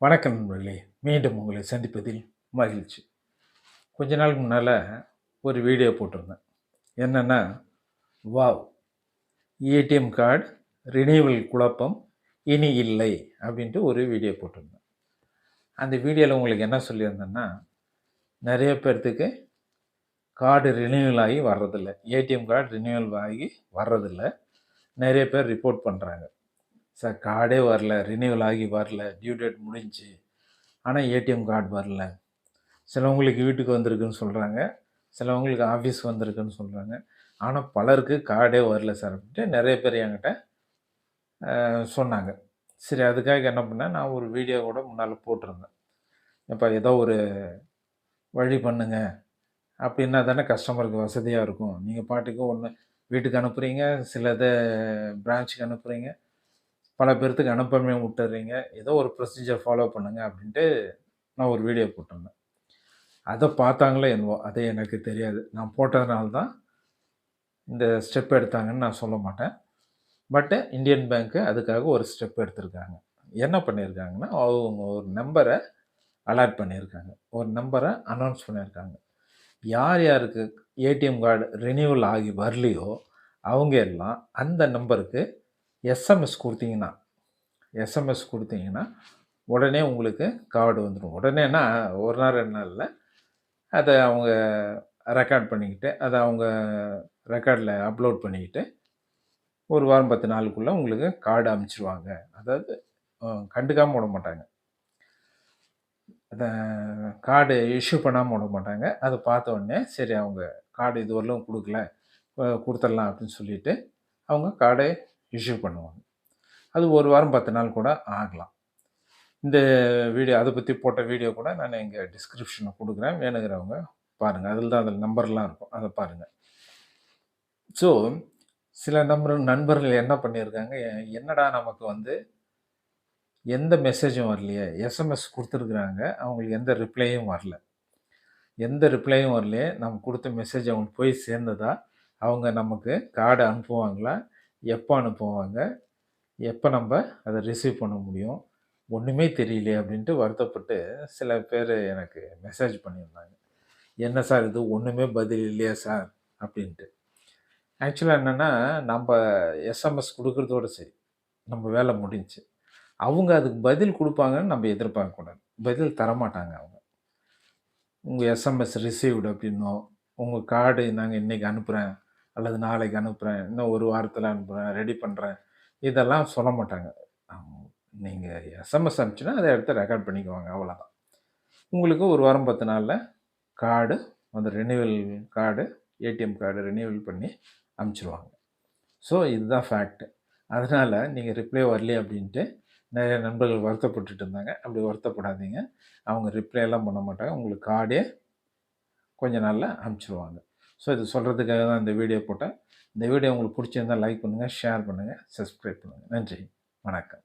வணக்கம் நண்பர்களே. மீண்டும் உங்களை சந்திப்பதில் மகிழ்ச்சி. கொஞ்ச நாளுக்கு முன்னால் ஒரு வீடியோ போட்டிருந்தேன். என்னென்னா வாவ் ஏடிஎம் கார்டு ரினியூவல் குழப்பம் இனி இல்லை அப்படின்ட்டு ஒரு வீடியோ போட்டிருந்தேன். அந்த வீடியோவில் உங்களுக்கு என்ன சொல்லியிருந்தேன்னா நிறைய பேர்த்துக்கு கார்டு ரினியூவல் ஆகி வர்றதில்ல. ஏடிஎம் கார்டு ரினியூவல் ஆகி வர்றதில்ல. நிறைய பேர் ரிப்போர்ட் பண்ணுறாங்க சார் கார்டே வரல. ரினியூவல் ஆகி வரல. டியூ டேட் முடிஞ்சு. ஆனால் ஏடிஎம் கார்டு வரல. சிலவங்களுக்கு வீட்டுக்கு வந்திருக்குன்னு சொல்கிறாங்க சிலவங்களுக்கு ஆஃபீஸ் வந்திருக்குன்னு சொல்கிறாங்க ஆனால் பலருக்கு கார்டே வரல சார் அப்படின்ட்டு நிறைய பேர் என்கிட்ட சொன்னாங்க. சரி அதுக்காக என்ன பண்ணேன்? நான் ஒரு வீடியோ கூட முன்னால் போட்டிருந்தேன். இப்போ ஏதோ ஒரு வழி பண்ணுங்க. அப்படின்னா தானே கஸ்டமருக்கு வசதியாக இருக்கும். நீங்கள் பாட்டுக்கு ஒன்று வீட்டுக்கு அனுப்புகிறீங்க சிலதை பிரான்ச்சுக்கு அனுப்புகிறீங்க பல பேர்த்துக்கு அனுப்பாமே விட்டுறீங்க. ஏதோ ஒரு ப்ரொசீஜர் ஃபாலோ பண்ணுங்கள் அப்படின்ட்டு நான் ஒரு வீடியோ போட்டிருந்தேன். அதை பார்த்தாங்களே என்னவோ அதே எனக்கு தெரியாது. நான் போட்டதுனால தான் இந்த ஸ்டெப் எடுத்தாங்கன்னு நான் சொல்ல மாட்டேன். பட்டு இந்தியன் பேங்க்கு அதுக்காக ஒரு ஸ்டெப் எடுத்திருக்காங்க. என்ன பண்ணியிருக்காங்கன்னா அவங்க ஒரு நம்பரை அலாட் பண்ணியிருக்காங்க. ஒரு நம்பரை அனௌன்ஸ் பண்ணியிருக்காங்க. யார் யாருக்கு ஏடிஎம் கார்டு ரினியூவல் ஆகி வரலையோ அவங்க எல்லாம் அந்த நம்பருக்கு எஸ்எம்எஸ் கொடுத்தீங்கன்னா எஸ்எம்எஸ் கொடுத்தீங்கன்னா உடனே உங்களுக்கு கார்டு வந்துடும். உடனேனா ஒரு நாள் ரெண்டு நாளில் அதை அவங்க ரெக்கார்ட் பண்ணிக்கிட்டு அதை அவங்க ரெக்கார்டில் அப்லோட் பண்ணிக்கிட்டு ஒரு வாரம் பத்து நாளுக்குள்ளே உங்களுக்கு கார்டு அமைச்சிருவாங்க. அதாவது கண்டுக்காமல் விட மாட்டாங்க. அதை கார்டு இஷ்யூ பண்ணாமல் விட மாட்டாங்க. அதை பார்த்த உடனே சரி அவங்க கார்டு இதுவரையிலும் கொடுக்கல கொடுத்துடலாம் அப்படின்னு சொல்லிவிட்டு அவங்க கார்டை இஷ்யூ பண்ணுவாங்க. அது ஒரு வாரம் பத்து நாள் கூட ஆகலாம். இந்த வீடியோ அதை பற்றி போட்ட வீடியோ கூட நான் இங்கே டிஸ்கிரிப்ஷனில் கொடுக்குறேன். வேணுங்கிறவங்க பாருங்கள் அதில் தான் அதில் நம்பர்லாம் இருக்கும். அதை பாருங்கள் ஸோ சில நம்பர் நண்பர்கள் என்ன பண்ணியிருக்காங்க? என்னடா நமக்கு வந்து எந்த மெசேஜும் வரலையே? எஸ்எம்எஸ் கொடுத்துருக்குறாங்க. அவங்களுக்கு எந்த ரிப்ளையும் வரல. எந்த ரிப்ளையும் வரலையே? நம்ம கொடுத்த மெசேஜ் அவங்களுக்கு போய் சேர்ந்ததா? அவங்க நமக்கு கார்டு அனுப்புவாங்களா? எப்போ அனுப்புவாங்க? எப்போ நம்ம அதை ரிசீவ் பண்ண முடியும்? ஒன்றுமே தெரியலையே அப்படின்ட்டு வருத்தப்பட்டு சில பேர் எனக்கு மெசேஜ் பண்ணியிருந்தாங்க. என்ன சார் இது? ஒன்றுமே பதில் இல்லையா சார்? அப்படின்ட்டு. ஆக்சுவலாக என்னென்னா நம்ம எஸ்எம்எஸ் கொடுக்குறதோட சரி. நம்ம வேலை முடிஞ்சு. அவங்க அதுக்கு பதில் கொடுப்பாங்கன்னு நம்ம எதிர்பார்க்கக்கூடாது பதில் தரமாட்டாங்க அவங்க. உங்கள் எஸ்எம்எஸ் ரிசீவ்டு அப்படின்னோ உங்கள் கார்டு நாங்கள் இன்றைக்கி அனுப்புகிறேன் அல்லது நாளைக்கு அனுப்புகிறேன் இன்னும் ஒரு வாரத்தில் அனுப்புகிறேன் ரெடி பண்ணுறேன் இதெல்லாம் சொல்ல மாட்டாங்க. நீங்கள் எஸ்எம்எஸ் அனுப்பிச்சுன்னா அதை எடுத்து ரெக்கார்ட் பண்ணிக்குவாங்க அவ்வளோதான் உங்களுக்கு ஒரு வாரம் பத்து நாளில் கார்டு அந்த renewal card ATM card renewal பண்ணி அனுப்பிச்சிடுவாங்க ஸோ இதுதான் ஃபேக்ட்டு அதனால் நீங்கள் ரிப்ளை வரலையே அப்படின்ட்டு நிறைய நண்பர்கள் வருத்தப்பட்டுட்டு இருந்தாங்க. அப்படி வருத்தப்படாதீங்க. அவங்க ரிப்ளை எல்லாம் பண்ண மாட்டாங்க. உங்களுக்கு கார்டே கொஞ்ச நாளில் அனுப்பிச்சிடுவாங்க ஸோ இது சொல்கிறதுக்காக தான் இந்த வீடியோ போட்டேன். இந்த வீடியோ உங்களுக்கு பிடிச்சிருந்தால் லைக் பண்ணுங்கள் ஷேர் பண்ணுங்கள் சப்ஸ்கிரைப் பண்ணுங்கள் நன்றி. வணக்கம்.